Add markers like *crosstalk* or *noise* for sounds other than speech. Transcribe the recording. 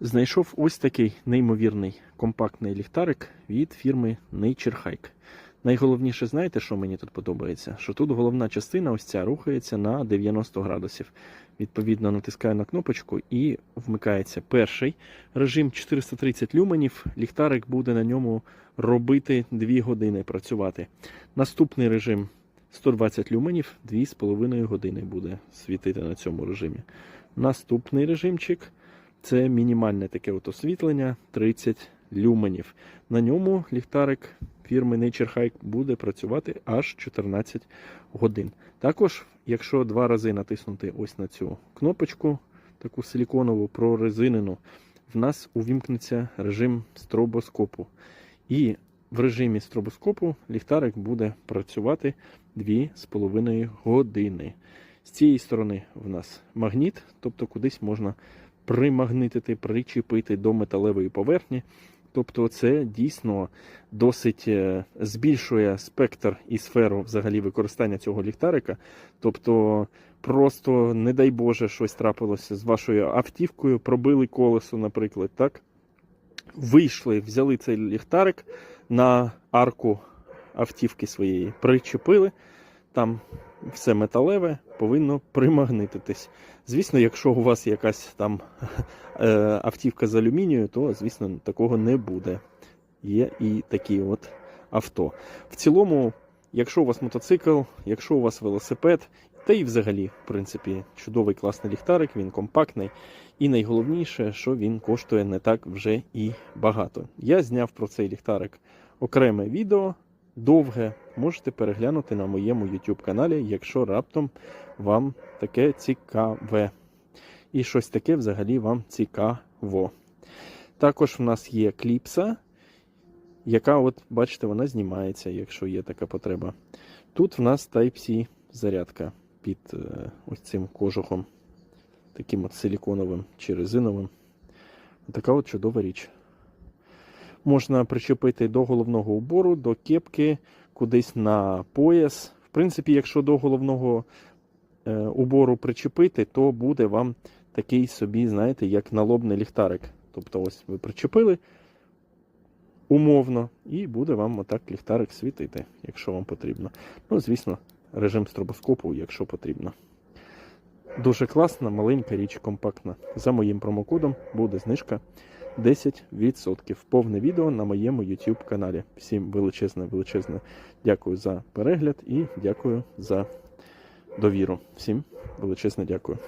Знайшов ось такий неймовірний компактний ліхтарик від фірми Nature. Найголовніше, знаєте, що мені тут подобається? Що тут головна частина ось ця рухається на 90 градусів. Відповідно, натискаю на кнопочку і вмикається перший режим 430 люменів. Ліхтарик буде на ньому робити 2 години працювати. Наступний режим 120 люменів, 2,5 години буде світити на цьому режимі. Наступний режимчик це мінімальне таке от освітлення 30 люменів. На ньому ліхтарик фірми Nature Hike буде працювати аж 14 годин. Також, якщо два рази натиснути ось на цю кнопочку, таку силіконову прорезинену, в нас увімкнеться режим стробоскопу. І в режимі стробоскопу ліхтарик буде працювати 2,5 години. З цієї сторони в нас магніт, тобто кудись можна примагнитити, причепити до металевої поверхні. Тобто це дійсно досить е, збільшує спектр і сферу взагалі використання цього ліхтарика. Тобто, просто, не дай Боже, щось трапилося з вашою автівкою, пробили колесо, наприклад, так? Вийшли, взяли цей ліхтарик на арку автівки своєї, причепили. Там все металеве повинно примагнититись. Звісно, якщо у вас якась там *laughs* е, автівка з алюмінію, то, звісно, такого не буде. Є і такі от авто. В цілому, якщо у вас мотоцикл, якщо у вас велосипед, та і взагалі, в принципі, чудовий класний ліхтарик, він компактний. І найголовніше, що він коштує не так вже і багато. Я зняв про цей ліхтарик окреме відео довге можете переглянути на моєму YouTube каналі, якщо раптом вам таке цікаве. І щось таке взагалі вам цікаво. Також в нас є кліпса, яка, от, бачите, вона знімається, якщо є така потреба. Тут в нас Type-C зарядка під е, ось цим кожухом, таким от силіконовим чи резиновим. Така от чудова річ можна причепити до головного убору, до кепки, кудись на пояс. В принципі, якщо до головного е, убору причепити, то буде вам такий собі, знаєте, як налобний ліхтарик. Тобто, ось ви причепили умовно, і буде вам отак ліхтарик світити, якщо вам потрібно. Ну, звісно, режим стробоскопу, якщо потрібно. Дуже класна, маленька річ, компактна. За моїм промокодом буде знижка 10%. Повне відео на моєму YouTube каналі. Всім величезне, величезне дякую за перегляд і дякую за довіру. Всім величезне дякую.